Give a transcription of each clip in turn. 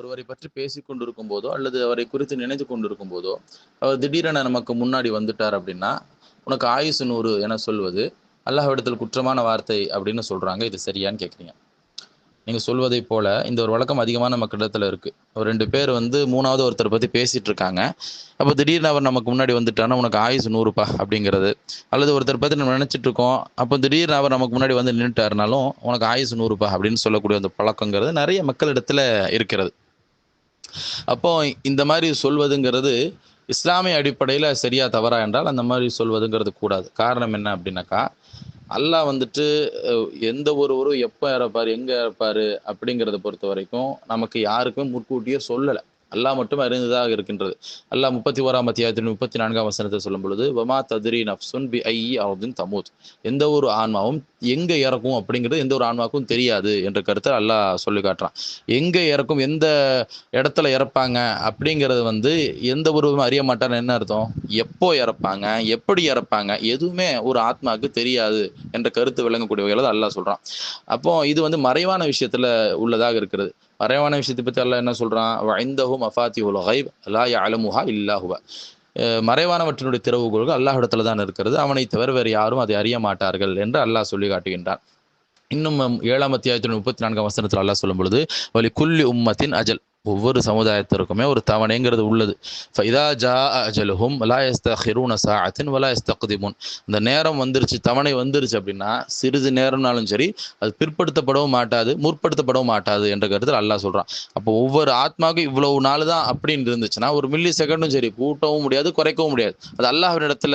ஒருவரை பற்றி பேசி கொண்டிருக்கும் போதோ அல்லது அவரை குறித்து நினைத்து கொண்டிருக்கும் போதோ அவர் திடீரென நமக்கு முன்னாடி வந்துட்டார் அப்படின்னா உனக்கு ஆயுசு நூறு என சொல்வது அல்லாஹ்விடத்தில் குற்றமான வார்த்தை அப்படின்னு சொல்றாங்க. இது சரியான்னு கேட்குறீங்க நீங்க சொல்வதை போல இந்த ஒரு வழக்கம் அதிகமான மக்களிடத்துல இருக்கு. ஒரு ரெண்டு பேர் வந்து மூணாவது ஒருத்தர் பத்தி பேசிட்டு இருக்காங்க. அப்போ திடீர்னு அவர் நமக்கு முன்னாடி வந்துட்டானா உனக்கு ஆயுசு நூறுப்பா அப்படிங்கிறது. அல்லது ஒருத்தர் பத்தி நம்ம நினைச்சிட்டு இருக்கோம் அப்போ திடீர்னு அவர் நமக்கு முன்னாடி வந்து நின்றுட்டாருனாலும் உனக்கு ஆயுசு நூறுப்பா அப்படின்னு சொல்லக்கூடிய அந்த பழக்கங்கிறது நிறைய மக்களிடத்துல இருக்கிறது. அப்போ இந்த மாதிரி சொல்வதுங்கிறது இஸ்லாமிய அடிப்படையில் சரியா தவறா என்றால் அந்த மாதிரி சொல்வதுங்கிறது கூடாது. காரணம் என்ன அப்படின்னாக்கா அல்லாஹ் வந்துட்டு எந்த ஒருவரும் எப்போ இறப்பார் எங்கே இறப்பார் அப்படிங்கிறத பொறுத்த வரைக்கும் நமக்கு யாருக்கும் முன்கூட்டியே சொல்லலை. அல்லாஹ் மட்டும் அறிந்ததாக இருக்கின்றது. அல்லாஹ் முப்பத்தி ஓராம் அத்தியாயத்தின் முப்பத்தி நான்காம் வசனத்தை சொல்லும் பொழுது வமா தத்ரி நப்சுன் பி ஐ அவதின் தமூத். எந்த ஒரு ஆன்மாவும் எங்க இறக்கும் அப்படிங்கிறது எந்த ஒரு ஆன்மாவுக்கும் தெரியாது என்ற கருத்தை அல்லாஹ் சொல்லி காட்டுறான். எங்க இறக்கும் எந்த இடத்துல இறப்பாங்க அப்படிங்கிறது வந்து எந்த ஒருவரும் அறிய மாட்டான்னு என்ன அர்த்தம்? எப்போ இறப்பாங்க எப்படி இறப்பாங்க எதுவுமே ஒரு ஆத்மாவுக்கு தெரியாது என்ற கருத்து விளங்கக்கூடிய வகையில் அல்லாஹ் சொல்றான். அப்போ இது வந்து மறைவான விஷயத்துல உள்ளதாக இருக்கிறது. மறைவான விஷயத்தை பற்றி அல்லாஹ் என்ன சொல்கிறான் வைந்தஹு மஃபாத்திஹுல் கைப் லா யஅலமுஹா இல்லாஹுவா மறைவானவற்றினுடைய திறவுகோள்கள் அல்லாஹ்விடத்துல தான் இருக்கிறது. அவனை தவிர வேறு யாரும் அதை அறிய மாட்டார்கள் என்று அல்லாஹ் சொல்லி காட்டுகின்றான். இன்னும் ஏழாம் அத்தியாயத்தின் முப்பத்தி நான்காம் வசனத்தில் அல்லாஹ் சொல்லும் பொழுது வலி குல்லி உம்மத்தின் அஜல். ஒவ்வொரு சமுதாயத்திற்குமே ஒரு தவணைங்கிறது உள்ளது. ஃபைதா ஜா அஜலுஹும் வலா யஸ்தஹிரூன சாஅத்தின் வலா யஸ்தக்திமுன் இந்த நேரம் வந்துருச்சு தவணை வந்துருச்சு அப்படின்னா சிறிது நேரம்னாலும் சரி அது பிற்படுத்தப்படவும் மாட்டாது முற்படுத்தப்படவும் மாட்டாது என்ற கருத்தில் அல்லாஹ் சொல்கிறான் அப்போ ஒவ்வொரு ஆத்மாவுக்கும் இவ்வளவு நாள் தான் அப்படின்னு இருந்துச்சுன்னா ஒரு மில்லி செகண்டும் சரி கூட்டவும் முடியாது குறைக்கவும் முடியாது. அது அல்லாஹின் இடத்துல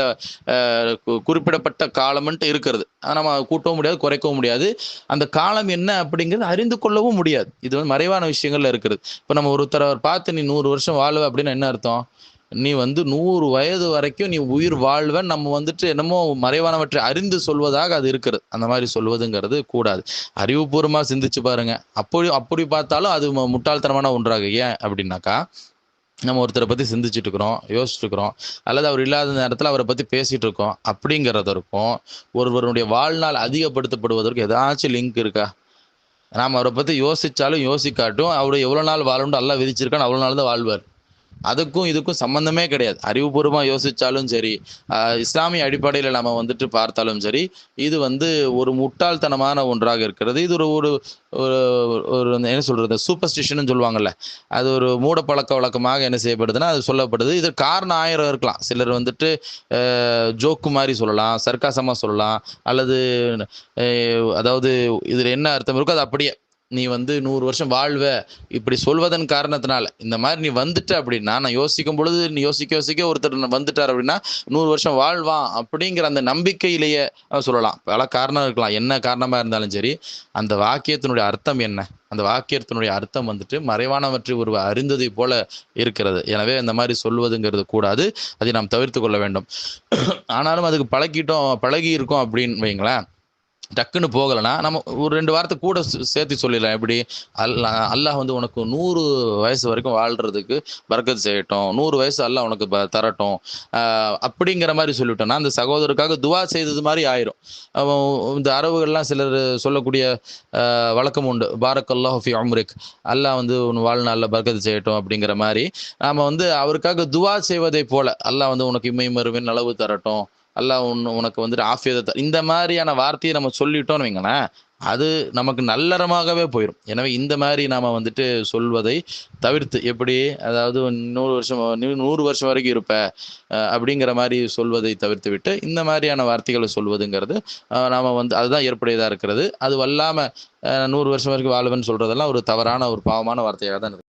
குறிப்பிடப்பட்ட காலம்ன்ட்டு இருக்கிறது. அதை நம்ம கூட்டவும் முடியாது குறைக்கவும் முடியாது. அந்த காலம் என்ன அப்படிங்கிறது அறிந்து கொள்ளவும் முடியாது. இது வந்து மறைவான விஷயங்கள்ல இருக்கிறது. இப்போ நம்ம ஒருத்தரை பார்த்து நீ நூறு வருஷம் வாழ்வ அப்படின்னு என்ன அர்த்தம்? நீ வந்து நூறு வயது வரைக்கும் நீ உயிர் வாழ்வ நம்ம வந்துட்டு என்னமோ மறைவானவற்றை அறிந்து சொல்வதாக அது இருக்கிறது. அந்த மாதிரி சொல்வதுங்கிறது கூடாது. அறிவுபூர்வமா சிந்திச்சு பாருங்க. அப்படி அப்படி பார்த்தாலும் அது முட்டாள்தனமான ஒன்றாக. ஏன் அப்படின்னாக்கா நம்ம ஒருத்தரை பத்தி சிந்திச்சுட்டு இருக்கிறோம் யோசிச்சுட்டு இருக்கிறோம் அல்லது அவர் இல்லாத நேரத்துல அவரை பத்தி பேசிட்டு இருக்கோம் அப்படிங்கிறதற்கும் ஒருவருடைய வாழ்நாள் அதிகப்படுத்தப்படுவதற்கும் ஏதாச்சும் லிங்க் இருக்கா? நாம் அவரை பற்றி யோசிச்சாலும் யோசிக்காட்டும் அவர் எவ்வளோ நாள் வாழணும்னு எல்லாம் விதிச்சிருக்கான்னு அவ்வளோ நாள் தான் வாழ்வார். அதுக்கும் இதுக்கும் சம்பந்தமே கிடையாது. அறிவுபூர்வமா யோசிச்சாலும் சரி இஸ்லாமிய அடிப்படையில நம்ம வந்துட்டு பார்த்தாலும் சரி இது வந்து ஒரு முட்டாள்தனமான ஒன்றாக இருக்கிறது. இது ஒரு ஒரு ஒரு ஒரு என்ன சொல்றது சூப்பர்ஸ்டிஷன் சொல்லுவாங்கல்ல அது ஒரு மூட பழக்க வழக்கமாக என்ன செய்யப்படுதுன்னா அது சொல்லப்படுது. இது காரணம் ஆயிரம் இருக்கலாம். சிலர் வந்துட்டு ஜோக்கு மாதிரி சொல்லலாம் சர்க்காசமா சொல்லலாம் அல்லது அதாவது இதுல என்ன அர்த்தம் இருக்கோ அது அப்படியே நீ வந்து நூறு வருஷம் வாழ்வ. இப்படி சொல்வதன் காரணத்தினால இந்த மாதிரி நீ வந்துட்ட அப்படின்னா நான் யோசிக்கும் பொழுது நீ யோசிக்க யோசிக்க ஒருத்தர் வந்துட்டார் அப்படின்னா நூறு வருஷம் வாழ்வான் அப்படிங்கிற அந்த நம்பிக்கையிலேயே சொல்லலாம். பல காரணம் இருக்கலாம். என்ன காரணமா இருந்தாலும் சரி அந்த வாக்கியத்தினுடைய அர்த்தம் என்ன? அந்த வாக்கியத்தினுடைய அர்த்தம் வந்துட்டு மறைவானவற்றை ஒரு அறிந்ததை போல இருக்கிறது. எனவே இந்த மாதிரி சொல்வதுங்கிறது கூடாது. அதை நாம் தவிர்த்து கொள்ள வேண்டும். ஆனாலும் அதுக்கு பழகிட்டோம் பழகி இருக்கோம் அப்படின்னு வைங்களேன் டக்குன்னு போகலைன்னா நம்ம ஒரு ரெண்டு வாரத்தை கூட சே- சேர்த்து சொல்லிடலாம். எப்படி? அல்லாஹ் அல்லாஹ் வந்து உனக்கு நூறு வயசு வரைக்கும் வாழ்றதுக்கு பறக்கத்து செய்யட்டும். நூறு வயசு அல்லாஹ் உனக்கு ப- தரட்டும். அப்படிங்கிற மாதிரி சொல்லிட்டோம்னா அந்த சகோதரருக்காக துவா செய்தது மாதிரி ஆயிரும். இந்த அரவுகள்லாம் சிலர் சொல்லக்கூடிய வழக்கம் உண்டு. பாரக் அல்லாஹ் ஃபி அம்ரிக் அல்லாஹ் வந்து உன் வாழ்நாளில் பறக்கத்து செய்யட்டும் அப்படிங்கிற மாதிரி. நாம வந்து அவருக்காக துவா செய்வதை போல அல்லாஹ் வந்து உனக்கு இம்மை மறுவின் அளவு தரட்டும். அல்ல உன் உனக்கு வந்துட்டு ஆஃபியதை இந்த மாதிரியான வார்த்தையை நம்ம சொல்லிட்டோம்னு வைங்களேன் அது நமக்கு நல்லறமாகவே போயிடும் எனவே இந்த மாதிரி நாம் வந்துட்டு சொல்வதை தவிர்த்து எப்படி அதாவது நூறு வருஷம் நூறு வருஷம் வரைக்கும் இருப்ப அப்படிங்கிற மாதிரி சொல்வதை தவிர்த்து விட்டு இந்த மாதிரியான வார்த்தைகளை சொல்வதுங்கிறது நாம் வந்து அதுதான் ஏற்புடையதாக இருக்கிறது. அது வல்லாமல் நூறு வருஷம் வரைக்கும் வாழ்வன்னு சொல்கிறதெல்லாம் ஒரு தவறான ஒரு பாவமான வார்த்தையாக தான் இருக்குது